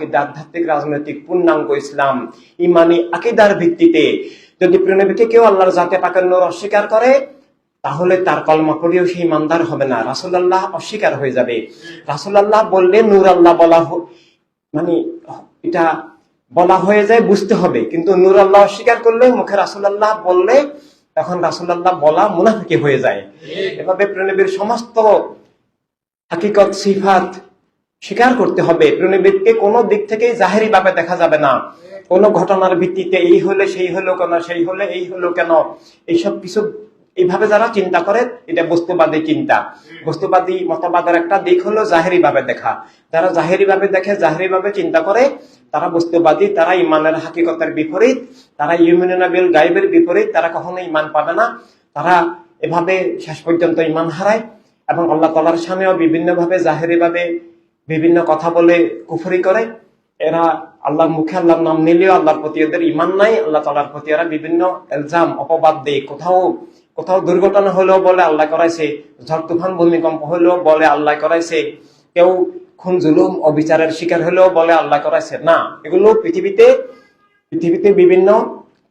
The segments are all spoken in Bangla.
আকিদা আধ্যাত্মিক রাজনৈতিক পূর্ণাঙ্গ ইসলাম ইমানি আকিদার ভিত্তিতে যদি প্রণবীকে কেউ আল্লাহর জাতে পাকের নূর অস্বীকার করে তাহলে তার কলমা পড়েও সেই ইমানদার হবে না। রাসুল্লাহ অস্বীকার হয়ে যাবে। রাসুল্লাহ বললে নূর আল্লাহ বলা মানে এটা বলা হয়ে যায় বুঝতে হবে। কিন্তু নূর আল্লাহ অস্বীকার করলে মুখে রাসুল্লাহ বললে তখন রাসুল্লাহ বলা মুনাফিকে হয়ে যায়। এভাবে প্রণবীর সমস্ত হাকিকত সিফাত স্বীকার করতে হবে। প্রণবীরকে কোনো দিক থেকেই জাহেরি ভাবে দেখা যাবে না। কোনো ঘটনার ভিত্তিতে এই হলে সেই হলো কেন, সেই হলে এই হলো কেন? এইসব কিছু এইভাবে যারা চিন্তা করে, এটা বস্তুবাদী চিন্তা। বস্তুবাদী মতবাদের একটা দিক হলো জাহেরি ভাবে দেখা। যারা জাহেরি ভাবে দেখে, জাহেরি ভাবে চিন্তা করে, তারা বস্তুবাদী, তারা ইমানের হাকিকতের বিপরীত, তারা ইউমিনাবিল গাইবের বিপরীত, তারা কখনো ইমান পাবে না। তারা এভাবে শেষ পর্যন্ত ইমান হারায় এবং আল্লাহ তালার সামনেও বিভিন্নভাবে জাহেরি ভাবে বিভিন্ন কথা বলে কুফরি করে। এরা আল্লাহর মুখে আল্লাহর নাম নিলেও আল্লাহর প্রতি এদের ইমান নাই। আল্লাহ তালার প্রতি এরা বিভিন্ন এলজাম অপবাদ দেয়। কোথাও কোথাও দুর্ঘটনা হলেও বলে আল্লাহ করাইছে, ঝড় তুফান, ভূমিকম্প হলেও বলে আল্লাহ করাইছে, কেউ খুন, জুলুম, অবিচারের শিকার হলেও বলে আল্লাহ করাইছে। না, এগুলো পৃথিবীতে পৃথিবীতে বিভিন্ন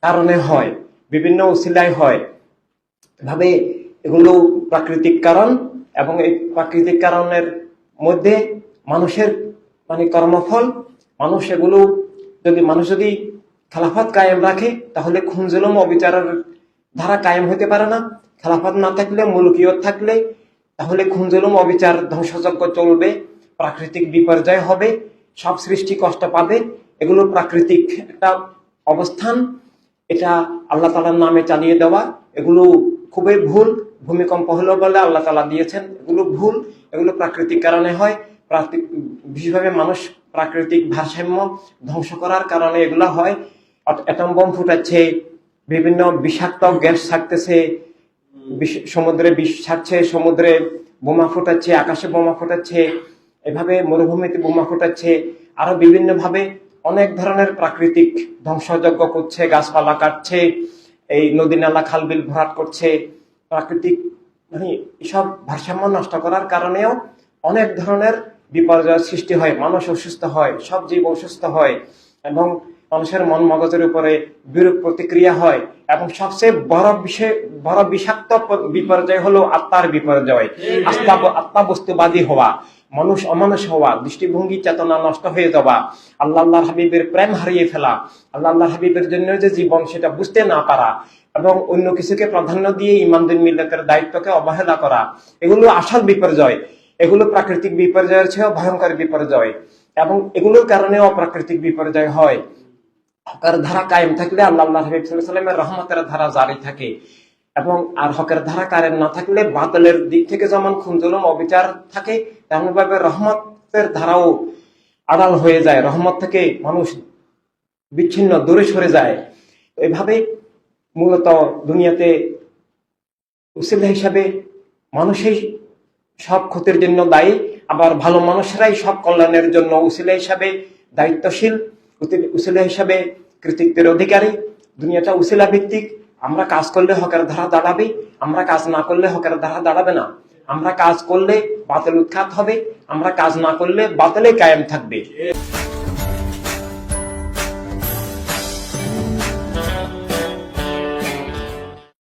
কারণে হয়, বিভিন্ন উসিলায় হয়। ভাবে এগুলো প্রাকৃতিক কারণ এবং এই প্রাকৃতিক কারণের মধ্যে মানুষের মানে কর্মফল, মানুষ এগুলো যদি মানুষ যদি খেলাফত কায়েম রাখে, তাহলে খুন, জুলুম, অবিচারের ধারা কায়েম হতে পারে না। খেলাফত না থাকলে, মুলকিয়ত থাকলে, তাহলে খুন, জুলুম, অবিচার ধ্বংসযজ্ঞ চলবে, প্রাকৃতিক বিপর্যয় হবে, সব সৃষ্টি কষ্ট পাবে। এগুলো প্রাকৃতিক একটা অবস্থান, এটা আল্লাহ তালার নামে চালিয়ে দেওয়া। এগুলো খুবই ভুল, ভূমিকম্প হলো বলে আল্লাহ তালা দিয়েছেন। এগুলো ভুল, এগুলো প্রাকৃতিক কারণে হয়। বিশেষভাবে মানুষ প্রাকৃতিক ভারসাম্য ধ্বংস করার কারণে এগুলো হয়। অ্যাটম বোম ফুটাচ্ছে, বিভিন্ন বিষাক্ত গ্যাস থাকতেছে সমুদ্রে বিষ ছাড়ছে, সমুদ্রে বোমা ফুটাচ্ছে, আকাশে বোমা ফুটাচ্ছে, এভাবে মরুভূমিতে বোমা ফুটাচ্ছে, আরও বিভিন্ন ভাবে অনেক ধরনের প্রাকৃতিক ধ্বংসযজ্ঞ করছে, গাছপালা কাটছে, এই নদী নালা খালবিল ভরাট করছে, প্রাকৃতিক মানে এসব ভারসাম্য নষ্ট করার কারণেও অনেক ধরনের বিপর্যয়ের সৃষ্টি হয়, মানুষ অসুস্থ হয়, সব জীব অসুস্থ হয় এবং মানুষের মন মগজের উপরে বিরূপ প্রতিক্রিয়া হয় এবং সবচেয়ে বড় বিষয়, বড় বিষাক্ত বিপর্যয় হলো আত্মার বিপর্যয় আত্মা আত্মা বস্তুবাদী হওয়া, মানুষ অমানুষ হওয়া, দৃষ্টিভঙ্গি, চেতনা নষ্ট হয়ে যাওয়া, আল্লাহ আল্লাহ হাবিবের প্রেম হারিয়ে ফেলা, আল্লাহ আল্লাহ হাবিবের জন্য যে জীবন সেটা বুঝতে না পারা এবং অন্য কিছুকে প্রাধান্য দিয়ে ইমানদিন মিল্লাতের দায়িত্বকে অবহেলা করা, এগুলো আসল বিপর্যয়। এগুলো প্রাকৃতিক বিপর্যয়ের চেয়েও ভয়ঙ্কর বিপর্যয় এবং এগুলোর কারণেও প্রাকৃতিক বিপর্যয় হয়। হকের ধারা কায়েম থাকলে আল্লাহ আল্লাহ রহমতের ধারা জারি থাকে এবং আর হকের ধারা কায়েম না থাকলে বাতিলের দিক থেকে যেমন খুনজুলুম অবিচার থাকে তেমন ভাবে রহমতের ধারাও আড়াল হয়ে যায়। রহমত থেকে মানুষ বিচ্ছিন্ন, দূরে সরে যায়। এভাবে মূলত দুনিয়াতে উসিলা হিসাবে মানুষই সব ক্ষতির জন্য দায়ী, আবার ভালো মানুষেরাই সব কল্যাণের জন্য উসিলা হিসাবে দায়িত্বশীল উসিলা হিসাবে কৃতিত্বের অধিকারী। দুনিয়াটা উসিলা ভিত্তিক। আমরা কাজ করলে হকের ধারা দাঁড়াবে, আমরা কাজ না করলে হকের ধারা দাঁড়াবে না। আমরা কাজ করলে বাতিল উৎখাত হবে, আমরা কাজ না করলে বাতিলে কায়েম থাকবে।